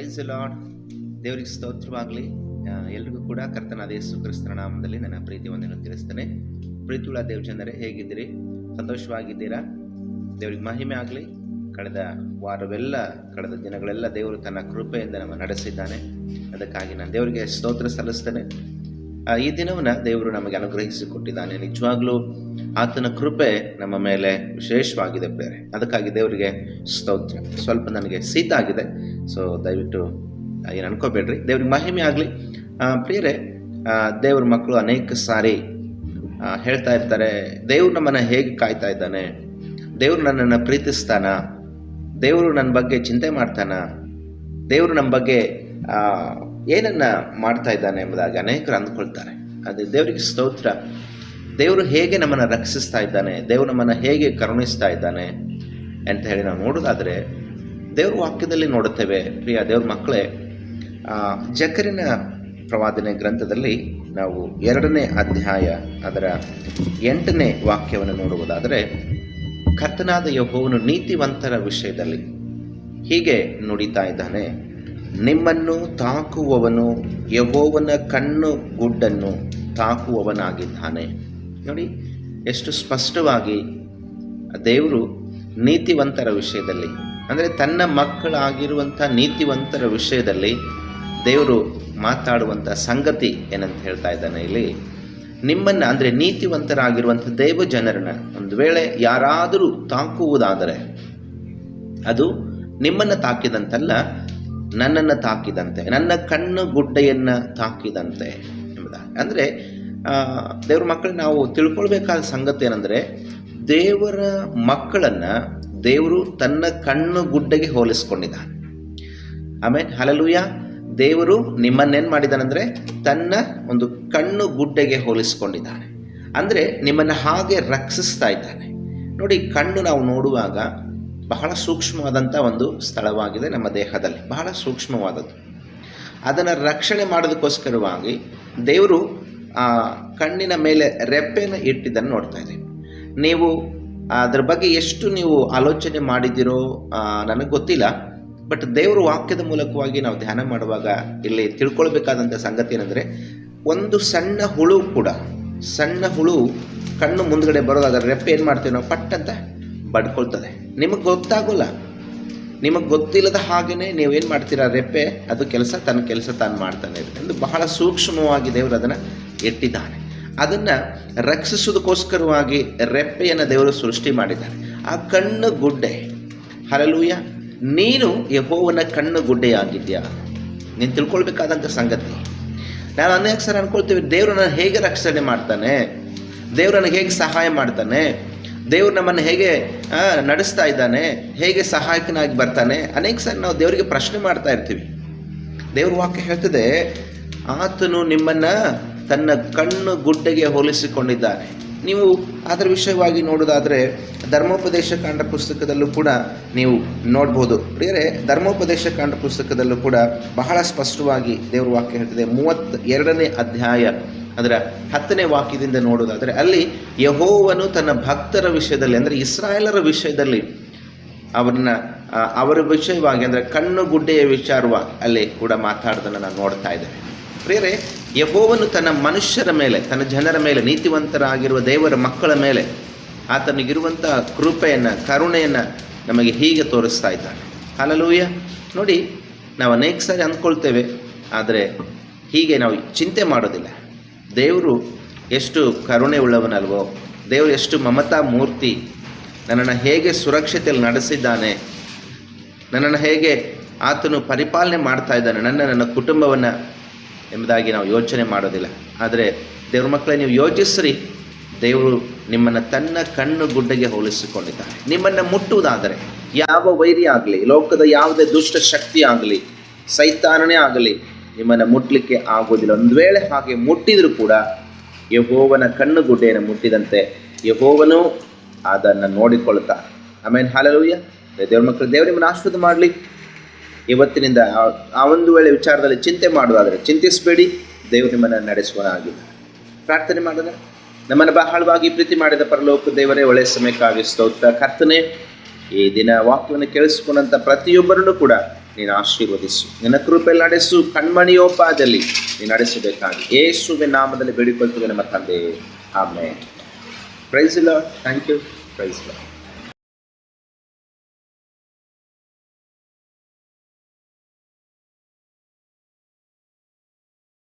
Price Lad ದೇವರಿಗೆ ಸ್ತೋತ್ರವಾಗಲಿ. ಎಲ್ರಿಗೂ ಕೂಡ ಕರ್ತನಾದ ಯೇಸು ಕ್ರಿಸ್ತನ ನಾಮದಲ್ಲಿ ನನ್ನ ಪ್ರೀತಿ ಒಂದನ್ನು ತಿಳಿಸ್ತೇನೆ. ಪ್ರೀತಿಯುಳ್ಳ ದೇವ್ ಜನರೇ, ಹೇಗಿದ್ದೀರಿ? ಸಂತೋಷವಾಗಿದ್ದೀರಾ? ದೇವರಿಗೆ ಮಹಿಮೆ ಆಗಲಿ. ಕಳೆದ ವಾರವೆಲ್ಲ, ಕಳೆದ ದಿನಗಳೆಲ್ಲ ದೇವರು ತನ್ನ ಕೃಪೆಯಿಂದ ನಮ್ಮ ನಡೆಸಿದ್ದಾನೆ. ಅದಕ್ಕಾಗಿ ನಾನು ದೇವರಿಗೆ ಸ್ತೋತ್ರ ಸಲ್ಲಿಸ್ತೇನೆ. ಈ ದಿನವನ್ನು ದೇವರು ನಮಗೆ ಅನುಗ್ರಹಿಸಿಕೊಟ್ಟಿದ್ದಾನೆ. ನಿಜವಾಗ್ಲೂ ಆತನ ಕೃಪೆ ನಮ್ಮ ಮೇಲೆ ವಿಶೇಷವಾಗಿದೆ ಬೇರೆ ಅದಕ್ಕಾಗಿ ದೇವರಿಗೆ ಸ್ತೋತ್ರ. ಸ್ವಲ್ಪ ನನಗೆ ಶೀತ ಆಗಿದೆ ಸೊ ದಯವಿಟ್ಟು ಏನು ಅನ್ಕೋಬೇಡ್ರಿ. ದೇವ್ರಿಗೆ ಮಹಿಮೆ ಆಗಲಿ. ಪ್ರಿಯರೇ ದೇವ್ರ ಮಕ್ಕಳು ಅನೇಕ ಸಾರಿ ಹೇಳ್ತಾ ಇರ್ತಾರೆ, ದೇವ್ರು ನಮ್ಮನ್ನು ಹೇಗೆ ಕಾಯ್ತಾ ಇದ್ದಾನೆ? ದೇವ್ರು ನನ್ನನ್ನು ಪ್ರೀತಿಸ್ತಾನ? ದೇವರು ನನ್ನ ಬಗ್ಗೆ ಚಿಂತೆ ಮಾಡ್ತಾನ? ದೇವರು ನಮ್ಮ ಬಗ್ಗೆ ಏನನ್ನ ಮಾಡ್ತಾ ಇದ್ದಾನೆ? ಎಂಬುದಾಗಿ ಅನೇಕರು ಅಂದ್ಕೊಳ್ತಾರೆ. ಅದು ದೇವರಿಗೆ ಸ್ತೋತ್ರ. ದೇವರು ಹೇಗೆ ನಮ್ಮನ್ನು ರಕ್ಷಿಸ್ತಾ ಇದ್ದಾನೆ? ದೇವರು ನಮ್ಮನ್ನು ಹೇಗೆ ಕರುಣಿಸ್ತಾ ಇದ್ದಾನೆ? ಅಂತ ಹೇಳಿ ನಾವು ನೋಡೋದಾದರೆ ದೇವ್ರ ವಾಕ್ಯದಲ್ಲಿ ನೋಡುತ್ತೇವೆ. ಪ್ರಿಯ ದೇವ್ರ ಮಕ್ಕಳೇ ಜಕರಿನ ಪ್ರವಾದನೆ ಗ್ರಂಥದಲ್ಲಿ ನಾವು ಎರಡನೇ ಅಧ್ಯಾಯ ಅದರ ಎಂಟನೇ ವಾಕ್ಯವನ್ನು ನೋಡುವುದಾದರೆ, ಕರ್ತನಾದ ಯಹೋವನು ನೀತಿವಂತರ ವಿಷಯದಲ್ಲಿ ಹೀಗೆ ನುಡಿತಾ ಇದ್ದಾನೆ, ನಿಮ್ಮನ್ನು ತಾಕುವವನು ಯಹೋವನ ಕಣ್ಣು ಗುಡ್ಡನ್ನು ತಾಕುವವನಾಗಿದ್ದಾನೆ. ನೋಡಿ, ಎಷ್ಟು ಸ್ಪಷ್ಟವಾಗಿ ದೇವರು ನೀತಿವಂತರ ವಿಷಯದಲ್ಲಿ ಅಂದರೆ ತನ್ನ ಮಕ್ಕಳಾಗಿರುವಂಥ ನೀತಿವಂತರ ವಿಷಯದಲ್ಲಿ ದೇವರು ಮಾತಾಡುವಂಥ ಸಂಗತಿ ಏನಂತ ಹೇಳ್ತಾ ಇದ್ದಾನೆ ಇಲ್ಲಿ. ನಿಮ್ಮನ್ನು ಅಂದರೆ ನೀತಿವಂತರಾಗಿರುವಂಥ ದೇವ ಜನರನ್ನ ಒಂದು ವೇಳೆ ಯಾರಾದರೂ ತಾಕುವುದಾದರೆ ಅದು ನಿಮ್ಮನ್ನು ತಾಕಿದಂತಲ್ಲ, ನನ್ನನ್ನು ತಾಕಿದಂತೆ, ನನ್ನ ಕಣ್ಣು ಗುಡ್ಡೆಯನ್ನು ತಾಕಿದಂತೆ ಎಂಬುದಾಗಿ. ಅಂದರೆ ದೇವ್ರ ಮಕ್ಕಳು ನಾವು ತಿಳ್ಕೊಳ್ಬೇಕಾದ ಸಂಗತಿ ಏನಂದರೆ, ದೇವರ ಮಕ್ಕಳನ್ನು ದೇವರು ತನ್ನ ಕಣ್ಣು ಗುಡ್ಡೆಗೆ ಹೋಲಿಸ್ಕೊಂಡಿದ್ದಾನೆ. ಆಮೇಲೆ ಹಲಲುಯ ದೇವರು ನಿಮ್ಮನ್ನೇನು ಮಾಡಿದಾನಂದರೆ ತನ್ನ ಒಂದು ಕಣ್ಣು ಗುಡ್ಡೆಗೆ ಹೋಲಿಸ್ಕೊಂಡಿದ್ದಾನೆ. ಅಂದರೆ ನಿಮ್ಮನ್ನು ಹಾಗೆ ರಕ್ಷಿಸ್ತಾ ಇದ್ದಾನೆ. ನೋಡಿ, ಕಣ್ಣು ನಾವು ನೋಡುವಾಗ ಬಹಳ ಸೂಕ್ಷ್ಮವಾದಂಥ ಒಂದು ಸ್ಥಳವಾಗಿದೆ ನಮ್ಮ ದೇಹದಲ್ಲಿ. ಬಹಳ ಸೂಕ್ಷ್ಮವಾದದ್ದು. ಅದನ್ನು ರಕ್ಷಣೆ ಮಾಡೋದಕ್ಕೋಸ್ಕರವಾಗಿ ದೇವರು ಆ ಕಣ್ಣಿನ ಮೇಲೆ ರೆಪ್ಪೆನ ಇಟ್ಟಿದ್ದನ್ನು ನೋಡ್ತಾ ಇದ್ದೀವಿ ನೀವು ಅದ್ರ ಬಗ್ಗೆ ಎಷ್ಟು ನೀವು ಆಲೋಚನೆ ಮಾಡಿದ್ದೀರೋ ನನಗೆ ಗೊತ್ತಿಲ್ಲ. ಬಟ್ ದೇವರ ವಾಕ್ಯದ ಮೂಲಕವಾಗಿ ನಾವು ಧ್ಯಾನ ಮಾಡುವಾಗ ಇಲ್ಲಿ ತಿಳ್ಕೊಳ್ಬೇಕಾದಂಥ ಸಂಗತಿ ಏನಂದರೆ, ಒಂದು ಸಣ್ಣ ಹುಳು ಕೂಡ, ಸಣ್ಣ ಹುಳು ಕಣ್ಣು ಮುಂದ್ಗಡೆ ಬರೋದು ಅದರ ರೆಪ್ಪೆ ಏನು ಮಾಡ್ತೀವಿ ನಾವು? ಪಟ್ ಅಂತ ಬಡ್ಕೊಳ್ತದೆ. ನಿಮಗೆ ಗೊತ್ತಾಗೋಲ್ಲ. ನಿಮಗೆ ಗೊತ್ತಿಲ್ಲದ ಹಾಗೆಯೇ ನೀವೇನು ಮಾಡ್ತೀರಾ? ರೆಪ್ಪೆ, ಅದು ಕೆಲಸ ತನ್ನ ಕೆಲಸ ತಾನು ಮಾಡ್ತಾನೆ ಎಂದು ಬಹಳ ಸೂಕ್ಷ್ಮವಾಗಿ ದೇವರು ಅದನ್ನು ಇಟ್ಟಿದ್ದಾನೆ ಅದನ್ನು ರಕ್ಷಿಸೋದಕ್ಕೋಸ್ಕರವಾಗಿ ರೆಪ್ಪೆಯನ್ನು ದೇವರು ಸೃಷ್ಟಿ ಮಾಡಿದ್ದಾರೆ. ಆ ಕಣ್ಣು ಗುಡ್ಡೆ. ಹರಲೂಯ ನೀನು ಯಹೋವನ ಕಣ್ಣು ಗುಡ್ಡೆಯಾಗಿದ್ಯಾ ನೀನು ತಿಳ್ಕೊಳ್ಬೇಕಾದಂಥ ಸಂಗತಿ. ನಾನು ಅನೇಕ ಸರ್ ಅನ್ಕೊಳ್ತೀವಿ, ದೇವರು ನನ್ನ ಹೇಗೆ ರಕ್ಷಣೆ ಮಾಡ್ತಾನೆ? ದೇವರು ನನಗೆ ಹೇಗೆ ಸಹಾಯ ಮಾಡ್ತಾನೆ? ದೇವರು ನಮ್ಮನ್ನು ಹೇಗೆ ನಡೆಸ್ತಾ ಇದ್ದಾನೆ? ಹೇಗೆ ಸಹಾಯಕನಾಗಿ ಬರ್ತಾನೆ? ಅನೇಕ ಸರ್ ನಾವು ದೇವರಿಗೆ ಪ್ರಶ್ನೆ ಮಾಡ್ತಾ ಇರ್ತೀವಿ. ದೇವ್ರ ವಾಕ್ಯ ಹೇಳ್ತದೆ, ಆತನು ನಿಮ್ಮನ್ನು ತನ್ನ ಕಣ್ಣು ಗುಡ್ಡೆಗೆ ಹೋಲಿಸಿಕೊಂಡಿದ್ದಾನೆ. ನೀವು ಅದರ ವಿಷಯವಾಗಿ ನೋಡೋದಾದರೆ ಧರ್ಮೋಪದೇಶ ಕಾಂಡ ಪುಸ್ತಕದಲ್ಲೂ ಕೂಡ ನೀವು ನೋಡ್ಬೋದು. ಪ್ರಿಯರೇ, ಧರ್ಮೋಪದೇಶ ಕಾಂಡ ಪುಸ್ತಕದಲ್ಲೂ ಕೂಡ ಬಹಳ ಸ್ಪಷ್ಟವಾಗಿ ದೇವರ ವಾಕ್ಯ ಹೇಳ್ತದೆ. ಮೂವತ್ತ ಎರಡನೇ ಅಧ್ಯಾಯ, ಅದರ ಹತ್ತನೇ ವಾಕ್ಯದಿಂದ ನೋಡೋದಾದರೆ ಅಲ್ಲಿ ಯಹೋವನು ತನ್ನ ಭಕ್ತರ ವಿಷಯದಲ್ಲಿ, ಅಂದರೆ ಇಸ್ರಾಯೇಲರ ವಿಷಯದಲ್ಲಿ ಅವರನ್ನ ಅವರ ವಿಷಯವಾಗಿ, ಅಂದರೆ ಕಣ್ಣು ಗುಡ್ಡೆಯ ವಿಚಾರವಾಗಿ ಅಲ್ಲಿ ಕೂಡ ಮಾತಾಡೋದನ್ನು ನಾನು ನೋಡ್ತಾ ಇದ್ದೇನೆ. ಪ್ರಿಯರೇ ಯಹೋವನು ತನ್ನ ಮನುಷ್ಯರ ಮೇಲೆ, ತನ್ನ ಜನರ ಮೇಲೆ, ನೀತಿವಂತರಾಗಿರುವ ದೇವರ ಮಕ್ಕಳ ಮೇಲೆ ಆತನಿಗಿರುವಂತಹ ಕೃಪೆಯನ್ನು, ಕರುಣೆಯನ್ನು ನಮಗೆ ಹೀಗೆ ತೋರಿಸ್ತಾ ಇದ್ದಾನೆ. ಹಲಲೂಯ ನೋಡಿ, ನಾವು ಅನೇಕ ಸಾರಿ ಅಂದ್ಕೊಳ್ತೇವೆ, ಆದರೆ ಹೀಗೆ ನಾವು ಚಿಂತೆ ಮಾಡೋದಿಲ್ಲ. ದೇವರು ಎಷ್ಟು ಕರುಣೆ ಉಳ್ಳವನಲ್ವೋ, ದೇವರು ಎಷ್ಟು ಮಮತಾ ಮೂರ್ತಿ, ನನ್ನನ್ನು ಹೇಗೆ ಸುರಕ್ಷತೆಯಲ್ಲಿ ನಡೆಸಿದ್ದಾನೆ, ನನ್ನನ್ನು ಹೇಗೆ ಆತನು ಪರಿಪಾಲನೆ ಮಾಡ್ತಾ ಇದ್ದಾನೆ, ನನ್ನ ನನ್ನ ಕುಟುಂಬವನ್ನು ಎಂಬುದಾಗಿ ನಾವು ಯೋಚನೆ ಮಾಡೋದಿಲ್ಲ. ಆದರೆ ದೇವ್ರ ಮಕ್ಕಳೇ ನೀವು ಯೋಚಿಸ್ರಿ. ದೇವರು ನಿಮ್ಮನ್ನು ತನ್ನ ಕಣ್ಣು ಗುಡ್ಡೆಗೆ ಹೋಲಿಸಿಕೊಂಡಿದ್ದಾನೆ. ನಿಮ್ಮನ್ನು ಮುಟ್ಟುವುದಾದರೆ ಯಾವ ವೈರಿ ಆಗಲಿ, ಲೋಕದ ಯಾವುದೇ ದುಷ್ಟ ಶಕ್ತಿ ಆಗಲಿ, ಸೈತಾನನೇ ಆಗಲಿ, ನಿಮ್ಮನ್ನು ಮುಟ್ಟಲಿಕ್ಕೆ ಆಗೋದಿಲ್ಲ ಒಂದು ವೇಳೆ ಹಾಗೆ ಮುಟ್ಟಿದರೂ ಕೂಡ ಯಹೋವನ ಕಣ್ಣು ಗುಡ್ಡೆಯನ್ನು ಮುಟ್ಟಿದಂತೆ ಯಹೋವನು ಅದನ್ನು ನೋಡಿಕೊಳ್ತಾನೆ ಆಮೇಲೆ ಹಾಲೆಲೂಯ್ಯ ದೇವ್ರ ಮಕ್ಕಳು, ದೇವ್ರ ನಿಮ್ಮನ್ನು ಆಶೀರ್ವಾದ ಮಾಡಲಿ. ಇವತ್ತಿನಿಂದ ಆ- ಒಂದು ವೇಳೆ ವಿಚಾರದಲ್ಲಿ ಚಿಂತೆ ಮಾಡುವುದಾದರೆ ಚಿಂತಿಸಬೇಡಿ, ದೇವರು ನಿಮ್ಮನ್ನು ಆಗಿಲ್ಲ ಪ್ರಾರ್ಥನೆ ಮಾಡೋಣ. ನಮ್ಮನ್ನು ಬಹಳವಾಗಿ ಪ್ರೀತಿ ಮಾಡಿದ ಪರಲೋಕ ದೇವರೇ, ಒಳ್ಳೆಯ ಸಮಯಕ್ಕಾಗಿ ಸ್ತೋತ್ರ. ಕರ್ತನೆ, ಈ ದಿನ ವಾಕ್ಯವನ್ನು ಕೇಳಿಸಿಕೊಂಡಂಥ ಪ್ರತಿಯೊಬ್ಬರನ್ನು ಕೂಡ ನೀನು ಆಶೀರ್ವದಿಸು. ನಿನ್ನ ಕೃಪೆಯಲ್ಲಿ ನಡೆಸು. ಕಣ್ಮಣಿಯೋಪಾದಲ್ಲಿ ನೀನು ನಡೆಸಬೇಕಾಗಿ. ಏಸುವೆ ನಾಮದಲ್ಲಿ ಬೇಡಿಕೊಳ್ತೀವಿ ನಮ್ಮ ತಂದೆ. ಆಮೇಲೆ ಪ್ರೈಸ್ ಇಲ್ಲ ಥ್ಯಾಂಕ್ ಯು ಪ್ರೈಸ್ ಇಲ್ಲ